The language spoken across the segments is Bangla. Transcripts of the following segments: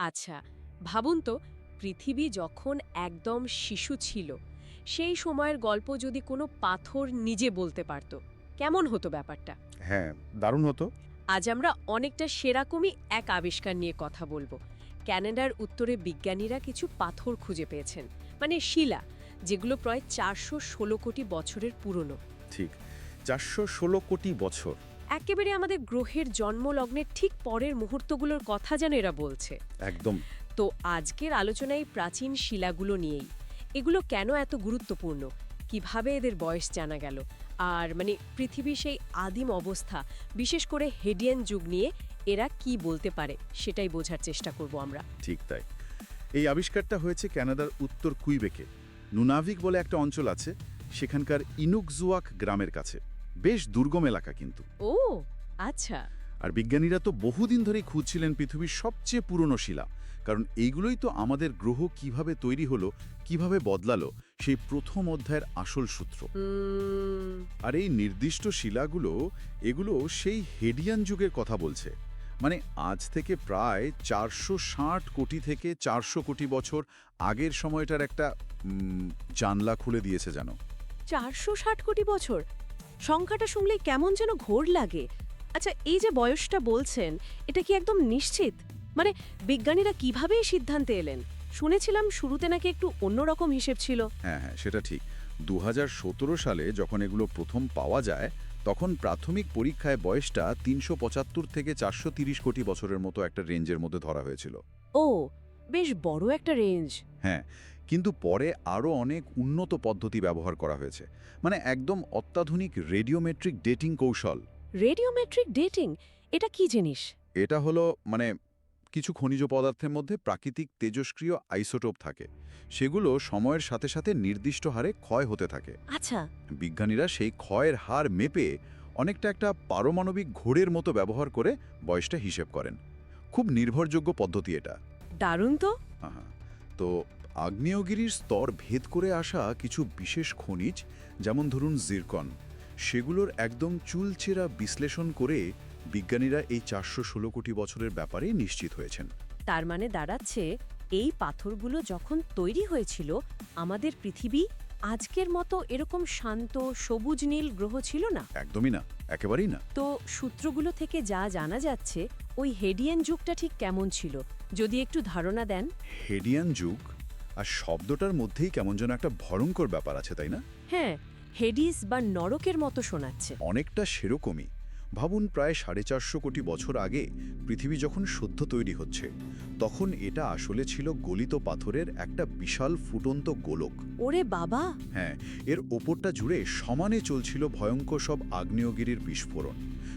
আচ্ছা ভাবুন তো পৃথিবী যখন একদম শিশু ছিল সেই সময়ের গল্প যদি কোনো পাথর নিজে বলতে পারত কেমন হতো ব্যাপারটা? হ্যাঁ দারুণ হতো। আজ আমরা অনেকটা সেরকমই এক আবিষ্কার নিয়ে কথা বলব। ক্যানাডার উত্তরে বিজ্ঞানীরা কিছু পাথর খুঁজে পেয়েছেন মানে শিলা যেগুলো প্রায় চারশো ষোলো কোটি বছরের পুরনো। ঠিক চারশো ষোলো কোটি বছর। একেবারে আমাদের গ্রহের জন্মলগ্নের ঠিক পরের মুহূর্তগুলোর কথা যেন এরা বলছে। একদম। তো আজকের আলোচনায় প্রাচীন শিলাগুলো নিয়েই এগুলো কেন এত গুরুত্বপূর্ণ? কীভাবে এদের বয়স জানা গেল? আর মানে পৃথিবীর সেই আদিম অবস্থা বিশেষ করে হেডিয়ান যুগ নিয়ে এরা কি বলতে পারে সেটাই বোঝার চেষ্টা করব আমরা। ঠিক তাই। এই আবিষ্কারটা হয়েছে ক্যানাডার উত্তর কুইবেকে। নুনাভিক বলে একটা অঞ্চল আছে সেখানকার ইনুকজুয়াক গ্রামের কাছে। বেশ দুর্গম এলাকা কিন্তু। ও আচ্ছা। আর বিজ্ঞানীরা তো বহুদিন ধরেই খুঁজছিলেন পৃথিবীর সবচেয়ে পুরনো শিলা। কারণ এইগুলোই তো আমাদের গ্রহ কীভাবে তৈরি হলো কীভাবে বদলালো সেই প্রথম অধ্যায়ের আসল সূত্র। আর এই নির্দিষ্ট শিলাগুলো এগুলো সেই হেডিয়ান যুগের কথা বলছে। মানে আজ থেকে প্রায় চারশো ষাট কোটি থেকে চারশো কোটি বছর আগের সময়টার একটা জানলা খুলে দিয়েছে যেন। চারশো ষাট কোটি বছর? সংখ্যাটা শুনলেই কেমন যেন ঘোর লাগে। আচ্ছা এই যে বয়সটা বলছেন এটা কি একদম নিশ্চিত? মানে বিজ্ঞানীরা কীভাবে এই সিদ্ধান্তে এলেন? শুনেছিলাম শুরুতে নাকি একটু অন্যরকম হিসেব ছিল। হ্যাঁ হ্যাঁ সেটা ঠিক। দু হাজার সতেরো সালে যখন এগুলো প্রথম পাওয়া যায় তখন প্রাথমিক পরীক্ষায় বয়সটা তিনশো পঁচাত্তর থেকে চারশো কোটি বছরের মতো একটা রেঞ্জের মধ্যে ধরা হয়েছিল। ও বেশ বড় একটা রেঞ্জ হ্যাঁ কিন্তু পরে আরও অনেক উন্নত পদ্ধতি ব্যবহার করা হয়েছে। মানে একদম অত্যাধুনিক রেডিওমেট্রিক ডেটিং কৌশল। Radiometric dating? এটা কি জিনিস? এটা হলো মানে কিছু খনিজ পদার্থের মধ্যে প্রাকৃতিক তেজস্ক্রিয় আইসোটোপ থাকে। সেগুলো সময়ের সাথে সাথে নির্দিষ্ট হারে ক্ষয় হতে থাকে। আচ্ছা। বিজ্ঞানীরা সেই ক্ষয়ের হার মেপে অনেকটা একটা পারমাণবিক ঘোরের মতো ব্যবহার করে বয়সটা হিসেব করেন। খুব নির্ভরযোগ্য পদ্ধতি এটা। দারুণ তো। তো আগ্নেয়গিরির স্তর ভেদ করে আসা কিছু বিশেষ খনিজ যেমন ধরুন জিরকন সেগুলোর একদম চুলচেরা বিশ্লেষণ করে বিজ্ঞানীরা এই চারশো ষোলো কোটি বছরের ব্যাপারে নিশ্চিত হয়েছেন। তার মানে দাঁড়াচ্ছে এই পাথরগুলো যখন তৈরি হয়েছিল আমাদের পৃথিবী আজকের মতো এরকম শান্ত সবুজ নীল গ্রহ ছিল না? একদমই না একেবারেই না। তো সূত্রগুলো থেকে যা জানা যাচ্ছে ওই হেডিয়ান যুগটা ঠিক কেমন ছিল? যদি একটু ধারণা দেন। হেডিয়ান যুগ আর শব্দটার মধ্যেই কেমন যেন একটা ভয়ঙ্কর ব্যাপার আছে তাই না? হ্যাঁ হেডিস বা নরকের মতো শোনাচ্ছে। অনেকটা সেরকমই। ভাবুন প্রায় সাড়ে চারশো কোটি বছর আগে পৃথিবী যখন সদ্য তৈরি হচ্ছে তখন এটা আসলে ছিল গলিত পাথরের একটা বিশাল ফুটন্ত গোলক। ওরে বাবা! হ্যাঁ এর ওপরটা জুড়ে সমানে চলছিল ভয়ঙ্কর সব আগ্নেয়গিরির বিস্ফোরণ।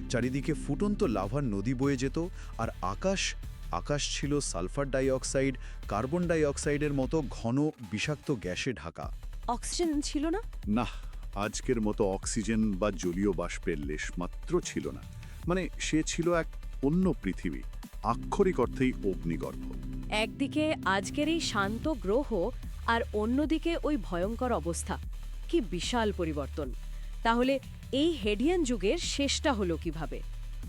চারিদিকে ফুটন্ত লাভার নদী বয়ে যেত আর আকাশ আকাশ ছিল সালফার ডাইঅক্সাইড কার্বন ডাইঅক্সাইডের মতো ঘন বিষাক্ত গ্যাসে ঢাকা। অক্সিজেন ছিল না? না আজকের মতো অক্সিজেন বা জলীয় বাষ্পের লেশ মাত্র ছিল না। মানে সে ছিল এক অন্য পৃথিবী আক্ষরিক অর্থেই অগ্নিগর্ভ। একদিকে আজকের এই শান্ত গ্রহ আর অন্যদিকে ওই ভয়ঙ্কর অবস্থা। কি বিশাল পরিবর্তন। তাহলে এই হেডিয়ান যুগের শেষটা হলো কীভাবে?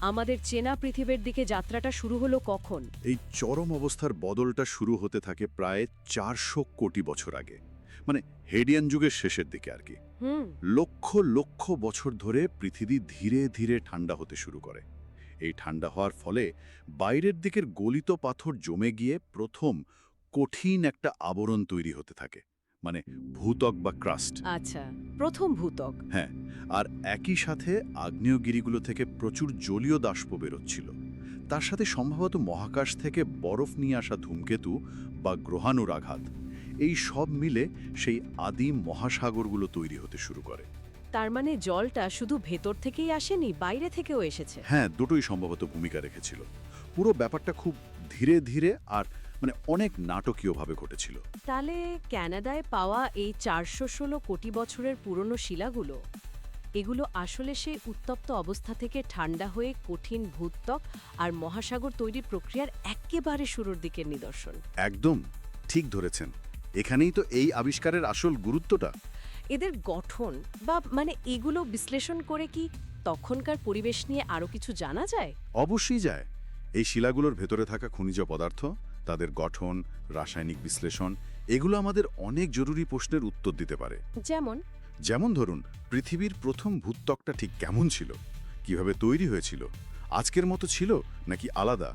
আমাদের চেনা পৃথিবীর দিকে যাত্রাটা শুরু হলো কখন? এই চরম অবস্থার বদলটা শুরু হতে থাকে প্রায় চারশো কোটি বছর আগে। মানে হেডিয়ান যুগের শেষের দিকে আর কি। লক্ষ লক্ষ বছর ধরে পৃথিবী ধীরে ধীরে ঠান্ডা হতে শুরু করে। এই ঠান্ডা হওয়ার ফলে বাইরের দিকের গলিত পাথর জমে গিয়ে প্রথম কঠিন একটা আবরণ তৈরি হতে থাকে। মানে ভূতক বা ক্রাস্ট। আচ্ছা প্রথম ভূতক। হ্যাঁ আর একই সাথে আগ্নেয়গিরিগুলো থেকে প্রচুর জলীয় দাস্প বেরোচ্ছিল। তার সাথে সম্ভবত মহাকাশ থেকে বরফ নিয়ে আসা ধূমকেতু বা গ্রহাণুর আঘাত এই সব মিলে সেই আদিম মহাসাগরগুলো তৈরি হতে শুরু করে। তার মানে জলটা শুধু ভেতর থেকেই আসেনি বাইরে থেকেও এসেছে? হ্যাঁ দুটোই সম্ভবত ভূমিকা রেখেছিল। পুরো ব্যাপারটা খুব ধীরে ধীরে আর মানে অনেক নাটকীয়ভাবে ঘটেছিল। তাহলে ক্যানাডায় পাওয়া এই চারশো ষোলো কোটি বছরের পুরনো শিলাগুলো এগুলো আসলে সেই উত্তপ্ত অবস্থা থেকে ঠান্ডা হয়ে কঠিন ভূত্বক আর মহাসাগর তৈরির প্রক্রিয়ার একেবারে শুরুর দিকের নিদর্শন। একদম ঠিক ধরেছেন। এখানেই তো এই আবিষ্কারের আসল গুরুত্বটা। এদের গঠন বা মানে এগুলো বিশ্লেষণ করে কি তখনকার পরিবেশ নিয়ে আরও কিছু জানা যায়? অবশ্যই যায়। এই শিলাগুলোর ভেতরে থাকা খনিজ পদার্থ তাদের গঠন রাসায়নিক বিশ্লেষণ এগুলো আমাদের অনেক জরুরি প্রশ্নের উত্তর দিতে পারে। যেমন? যেমন ধরুন পৃথিবীর প্রথম ভূত্বকটা ঠিক কেমন ছিল? কীভাবে তৈরি হয়েছিল? আজকের মতো ছিল নাকি আলাদা?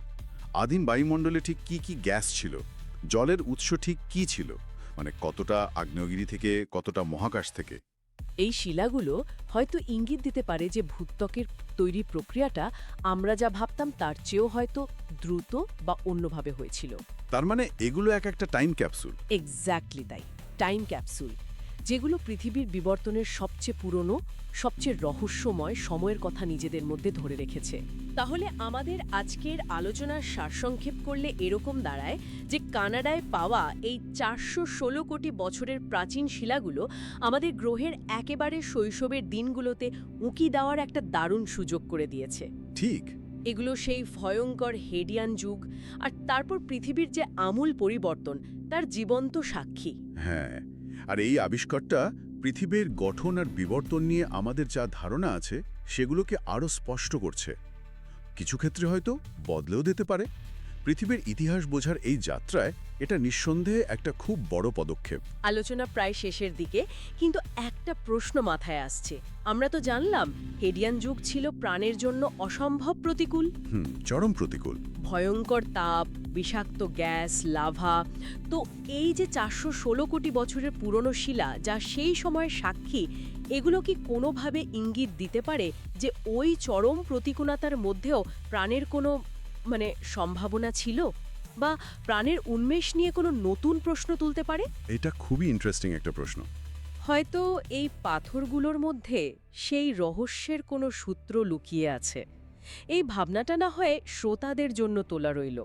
আদিম বায়ুমণ্ডলে ঠিক কি কি গ্যাস ছিল? জলের উৎস ঠিক কি ছিল? মানে কতটা আগ্নেয়গিরি থেকে কতটা মহাকাশ থেকে? এই শিলাগুলো হয়তো ইঙ্গিত দিতে পারে যে ভূত্বকের তৈরি প্রক্রিয়াটা আমরা যা ভাবতাম তার চেয়েও হয়তো দ্রুত বা অন্যভাবে হয়েছিল। তার মানে এগুলো এক একটা টাইম ক্যাপসুল এক্স্যাক্টলি তাই। টাইম ক্যাপসুল যেগুলো পৃথিবীর বিবর্তনের সবচেয়ে পুরনো সবচেয়ে রহস্যময় সময়ের কথা নিজেদের মধ্যে ধরে রেখেছে। তাহলে আমাদের আজকের আলোচনার সারসংক্ষেপ করলে এরকম দাঁড়ায় যে কানাডায় পাওয়া এই চারশো ষোলো কোটি বছরের প্রাচীন শিলাগুলো আমাদের গ্রহের একেবারে শৈশবের দিনগুলোতে উঁকি দেওয়ার একটা দারুণ সুযোগ করে দিয়েছে। ঠিক। এগুলো সেই ভয়ঙ্কর হেডিয়ান যুগ আর তারপর পৃথিবীর যে আমূল পরিবর্তন তার জীবন্ত সাক্ষী। হ্যাঁ আর এই আবিষ্কারটা পৃথিবীর গঠন আর বিবর্তন নিয়ে আমাদের যা ধারণা আছে, সেগুলোকে আরও স্পষ্ট করছে। কিছু ক্ষেত্রে হয়তো বদলেও দিতে পারে। পৃথিবীর ইতিহাস বোঝার এই যাত্রায় এটা নিঃসন্দেহে একটা খুব বড় পদক্ষেপ। আলোচনা প্রায় শেষের দিকে কিন্তু একটা প্রশ্ন মাথায় আসছে। আমরা তো জানলাম হেডিয়ান যুগ ছিল প্রাণের জন্য অসম্ভব প্রতিকূল। হুম চরম প্রতিকূল। ভয়ঙ্কর তাপ বিষাক্ত গ্যাস লাভা। তো এই যে চারশো ষোলো কোটি বছরের পুরনো শিলা যা সেই সময়ের সাক্ষী এগুলো কি কোনোভাবে ইঙ্গিত দিতে পারে যে ওই চরম প্রতিকূলতার মধ্যেও প্রাণের কোনো মানে সম্ভাবনা ছিল বা প্রাণের উন্মেষ নিয়ে কোনো নতুন প্রশ্ন তুলতে পারে? এটা খুবই ইন্টারেস্টিং একটা প্রশ্ন। হয়তো এই পাথরগুলোর মধ্যে সেই রহস্যের কোনো সূত্র লুকিয়ে আছে। এই ভাবনাটা না হয়ে শ্রোতাদের জন্য তোলা রইল।